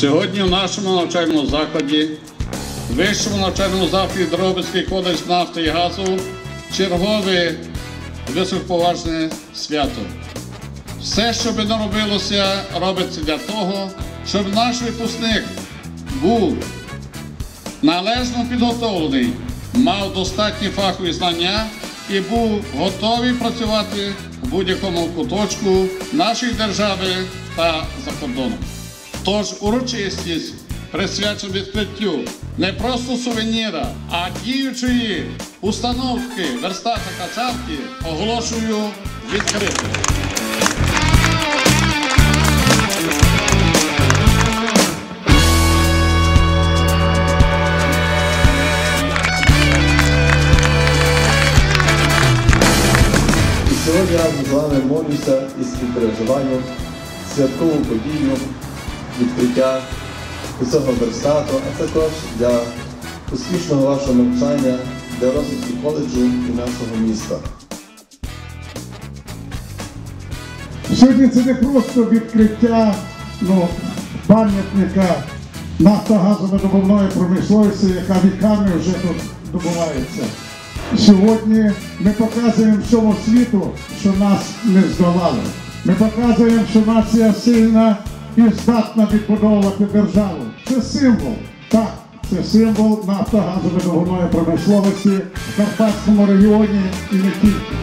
Сьогодні в нашому навчальному закладі, вищому навчальному закладі Дробицький коледж нафти і газу, чергове високоповажне свято. Все, що би не робилося, робиться для того, щоб наш випускник був належно підготовлений, мав достатні фахові знання і був готовий працювати в будь-якому куточку нашої держави та за кордоном. Тож урочистість присвячена відкриттю не просто сувеніра, а діючої установки верстата качалки оголошую відкритою. Сьогодні разом з вами молюся із співпереживанням святкову подію відкриття цього верстату, а також для успішного вашого навчання для розвитку коледжу і нашого міста. Сьогодні це не просто відкриття ну, пам'ятника нафтогазовидобувної промисловості, яка віками вже тут добувається. Сьогодні ми показуємо всьому світу, що нас не здолали. Ми показуємо, що нація сильна і здатна відбудовувати державу. Це символ. Так, це символ нафтогазовидобувної промисловості в Карпатському регіоні і не тільки.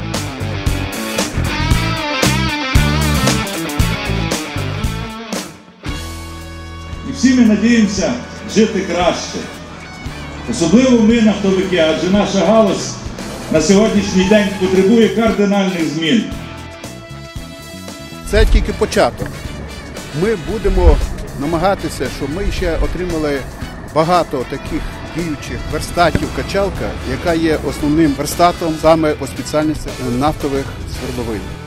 І всі ми надіємося жити краще. Особливо ми, нафтовики, адже наша галузь на сьогоднішній день потребує кардинальних змін. Це тільки початок. Ми будемо намагатися, щоб ми ще отримали багато таких діючих верстатів качалка, яка є основним верстатом саме по спеціальності нафтових свердловин.